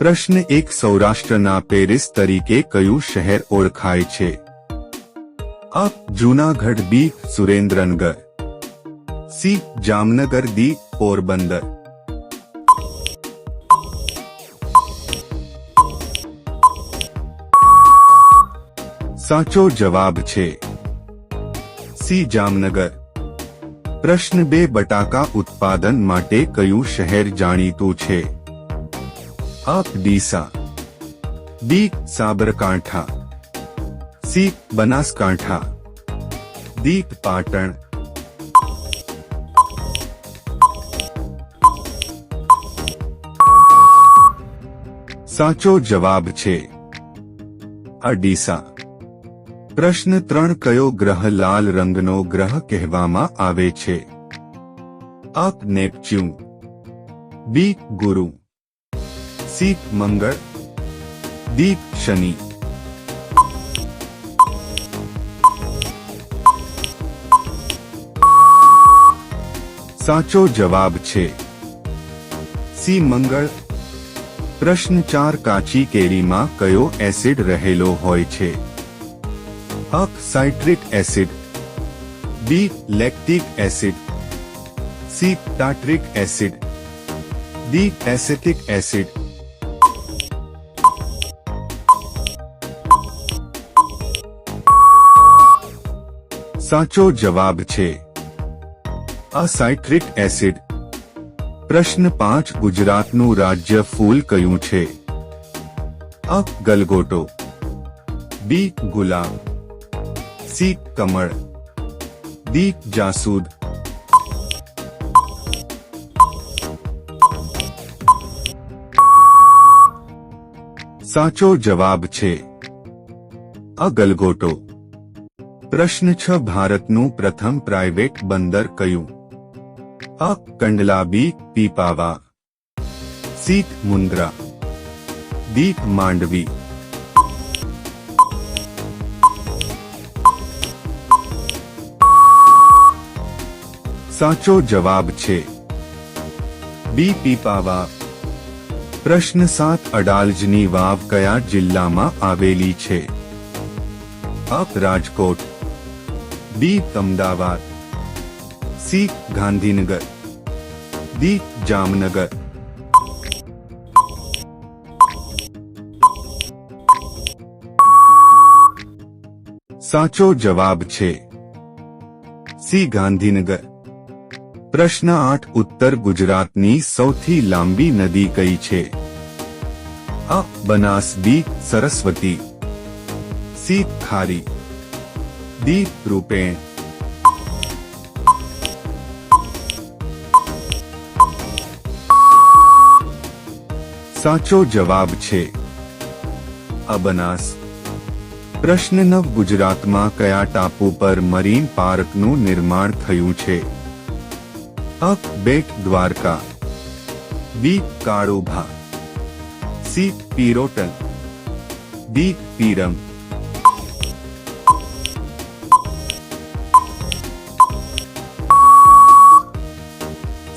પ્રશ્ન એક સૌરાષ્ટ્રના પેરિસ તરીકે કયું શહેર ઓળખાય છે? અ. Junagadh B. Surendranagar C. Jamnagar D Porbandar સાચો જવાબ છે સી. જામનગર પ્રશ્ન બે બટાકા ઉત્પાદન માટે કયું શહેર જાણીતું છે? અ Deesa B Sabarkantha C Banaskantha D Patan સાચો જવાબ છે અડીસા પ્રશ્ન ત્રણ કયો ગ્રહ લાલ રંગનો ગ્રહ કહેવામાં આવે છે અ નેપચ્યુન બી ગુરુ સી, મંગળ. દી શનિ. સાચો જવાબ છે. સી, મંગળ. પ્રશ્ન ચાર, કાચી કેરીમાં કયો એસિડ રહેલો હોય છે? અક citric acid. B lactic acid. C, tartaric acid. D, acetic acid. સાચો જવાબ છે. અસાઇટ્રિક એસિડ. પ્રશ્ન પાંચ, ગુજરાતનું રાજ્ય ફૂલ કયું છે? અ, ગલગોટો. બી ગુલાબ સી, કમળ. દી જાસૂદ. સાચો જવાબ છે. અ, ગલગોટો. પ્રશ્ન છ, ભારતનું પ્રથમ પ્રાઇવેટ બંદર કયું? અ કંડલા બી પીપાવા સીત મુન્દ્રા. દીપ માંડવી. સાચો જવાબ છે. બી પીપાવા પ્રશ્ન સાત, અડાલજની વાવ કયા જિલ્લામાં આવેલી છે? Up Rajkot. B Ahmedabad C Gandhinagar D Jamnagar સાચો જવાબ છે સી ગાંધીનગર પ્રશ્ન આઠ ઉત્તર ગુજરાતની સૌથી લાંબી નદી કઈ છે અ Banas B Saraswati C Khari D Rupen સાચો જવાબ છે અબનાસ પ્રશ્ન નવ ગુજરાતમાં કયા ટાપુ પર મરીન પાર્કનું નિર્માણ થયું છે અ Bet Dwarka B Kalubha C Pirotan D Piram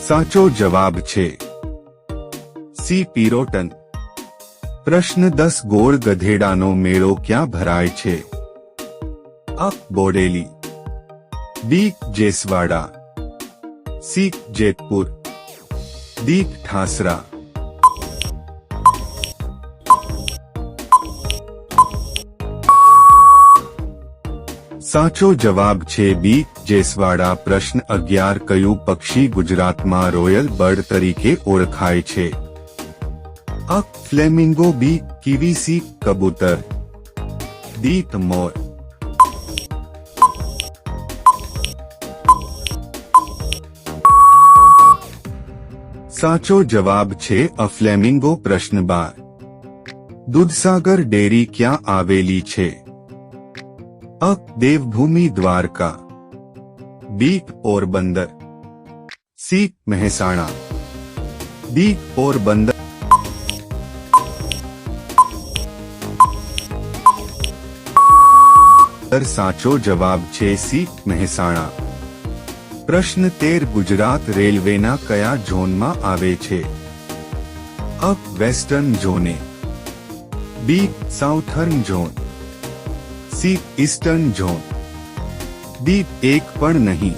સાચો જવાબ છે. સી પીરોટન. પ્રશ્ન દસ, ગોળ ગધેડાનો મેળો ક્યાં ભરાય છે? અ, Bodeli. B Jesawada. C Jetpur. D Thasra. સાચો જવાબ છે બી જેસવાડા પ્રશ્ન અગિયાર કયું પક્ષી ગુજરાતમાં રોયલ બર્ડ તરીકે ઓળખાય છે? અ, ફ્લેમિંગો, બી, કિવીસી, કબૂતર. દીત મોર. સાચો જવાબ છે અફ્લેમિંગો પ્રશ્ન બાર દૂધસાગર ડેરી ક્યાં આવેલી છે? અ, Devbhumi Dwarka. B Porbandar C Mehsana D Porbandar સાચો જવાબ છે સી મહેસાણા પ્રશ્ન તેર ગુજરાત રેલવેના કયા ઝોનમાં આવે છે અ western ઝોને B southern zone C eastern zone D એક પણ નહીં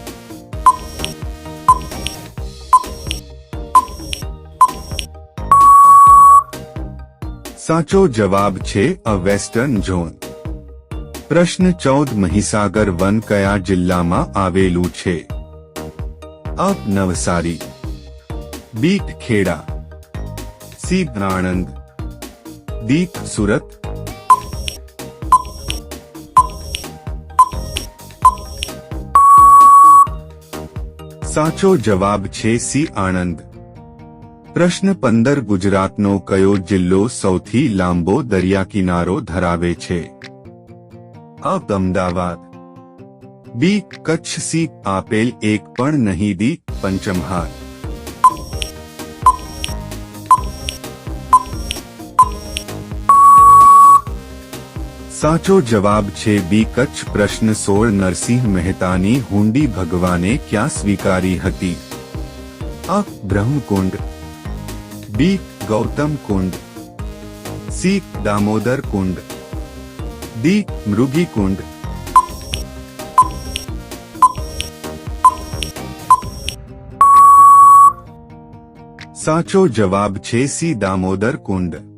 સાચો જવાબ છે અ વેસ્ટર્ન ઝોન પ્રશ્ન ચૌદ મહીસાગર વન કયા જિલ્લામાં આવેલું છે અ Navsari B Kheda C Anand D Surat સાચો જવાબ છે સી આણંદ. પ્રશ્ન પંદર ગુજરાતનો કયો જિલ્લો સૌથી લાંબો દરિયા કિનારો ધરાવે છે? અ, અમદાવાદ. બી, કચ્છ સી, આપેલ એક પણ નહીં દી પંચમહાલ. સાચો જવાબ છે બી કચ્છ પ્રશ્ન સોળ નરસિંહ મહેતાની હુંડી ભગવાને ક્યાં સ્વીકારી હતી અ Brahmakund B Gautam Kund C Damodar Kund D Mrigi Kund સાચો જવાબ છે સી દામોદર કુંડ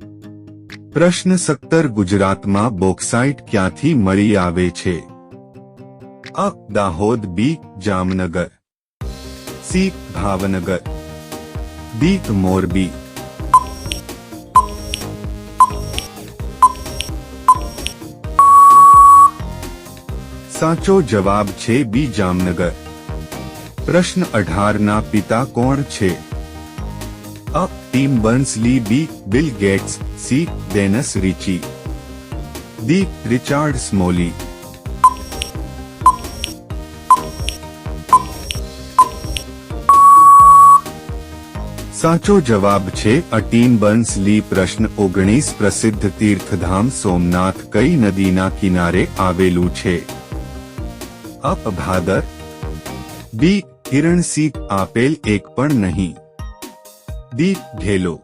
પ્રશ્ન સત્તર ગુજરાતમાં બોક્સાઇટ ક્યાંથી મળી આવે છે? અ. Dahod B. Jamnagar C. Bhavnagar D. Morbi સાચો જવાબ છે બી. જામનગર. પ્રશ્ન અઢારના પિતા કોણ છે? અ. Tim Berners Lee B Bill Gates C Dennis Ritchie D Richard Smalley સાચો જવાબ છે અટીમ ટીમ લી પ્રશ્ન ઓગણીસ પ્રસિદ્ધ તીર્થધામ સોમનાથ કઈ નદીના કિનારે આવેલું છે? અપ, ભાદર. બી હિરણસી આપેલ એક પણ નહીં. ડી ઢેલો.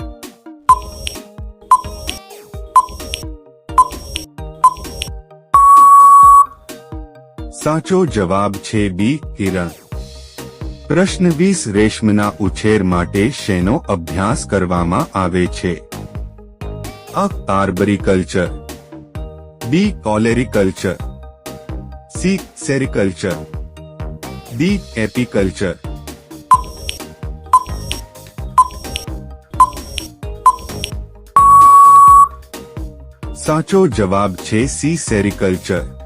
સાચો જવાબ છે બી, કિરણ. પ્રશ્ન વીસ રેશમના ઉછેર માટે શેનો અભ્યાસ કરવામાં આવે છે? અ, arboriculture. B, olericulture. C, sericulture. D, apiculture. સાચો જવાબ છે સી સેરિકલ્ચર.